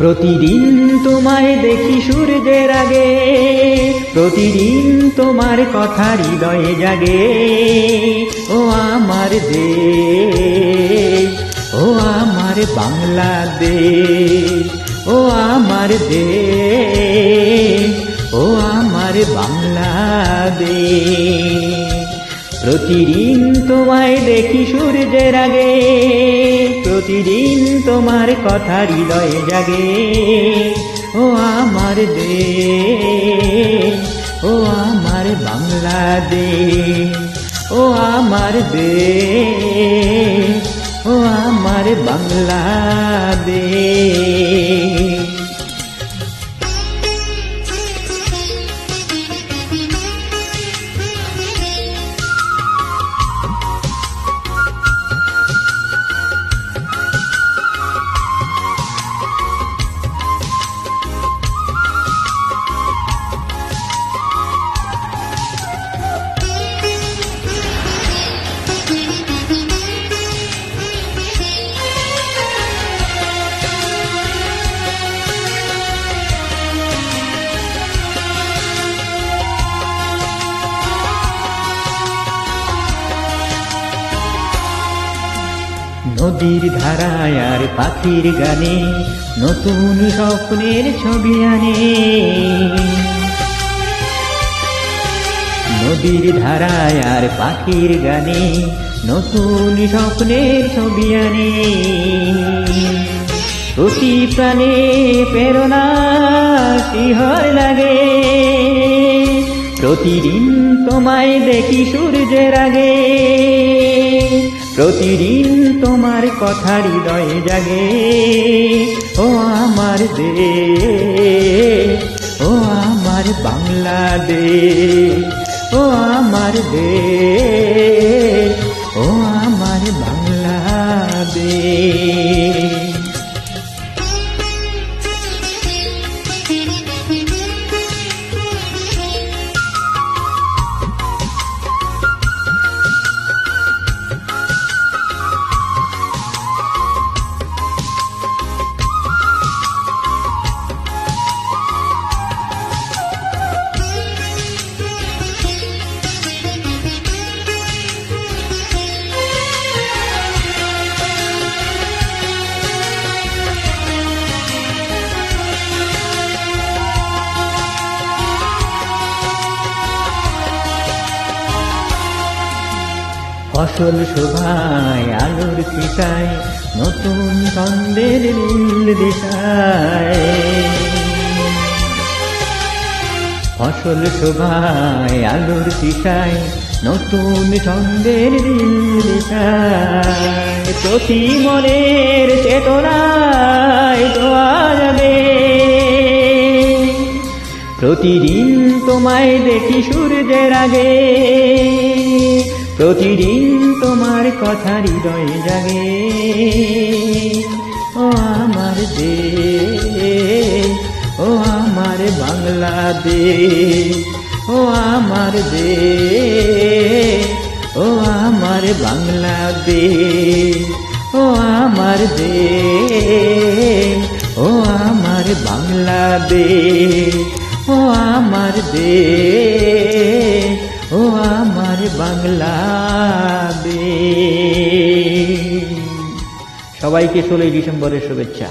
প্রতিদিন তোমায় দেখি সূর্যের আগে, প্রতিদিন তোমার কথা হৃদয়ে জাগে। ও আমার দেশ, ও আমার বাংলাদেশ, ও আমার দেশ, ও আমার বাংলাদেশ। প্রতিদিন তোমায় দেখি সূর্যের আগে, প্রতিদিন তোমার কথা হৃদয়ে জাগে। ও আমার দেশ, ও আমার বাংলাদেশ, ও আমার দেশ, ও আমার বাংলাদেশ। নদীর ধারায় আর পাখির গানে নতুন স্বপ্নের ছবি আনে। নদীর ধারায় আর পাখির গানে নতুন স্বপ্নের ছবি আনে। প্রতি প্রাণে প্রেরণা শিহর লাগে। প্রতিদিন তোমায় দেখি সূর্যের আগে। প্রতিদিন তোমার কথা হৃদয়ে জাগে। ও আমার দেশ ও আমার বাংলাদেশ ও আমার দেশ। ফসল শোভায়, আলোর ফিসায় নতুন ছন্দের নীল দিশায়। ফসল শোভায়, আলোর দিশায় নতুন ছন্দের নীল দিশায়। প্রতি মনের চেতনায় দোয়া প্রতিদিন তোমায় দেখি সূর্যের আগে। প্রতিদিন তোমার কথা হৃদয়ে জাগে। ও আমার দেশ, ও আমার বাংলাদেশ, ও আমার দেশ, ও আমার বাংলাদেশ, ও আমার দেশ, ও আমার বাংলাদেশ, ও আমার দেশ, ও আমার বাংলাদেশ। সবাইকে ষোলোই ডিসেম্বরের শুভেচ্ছা।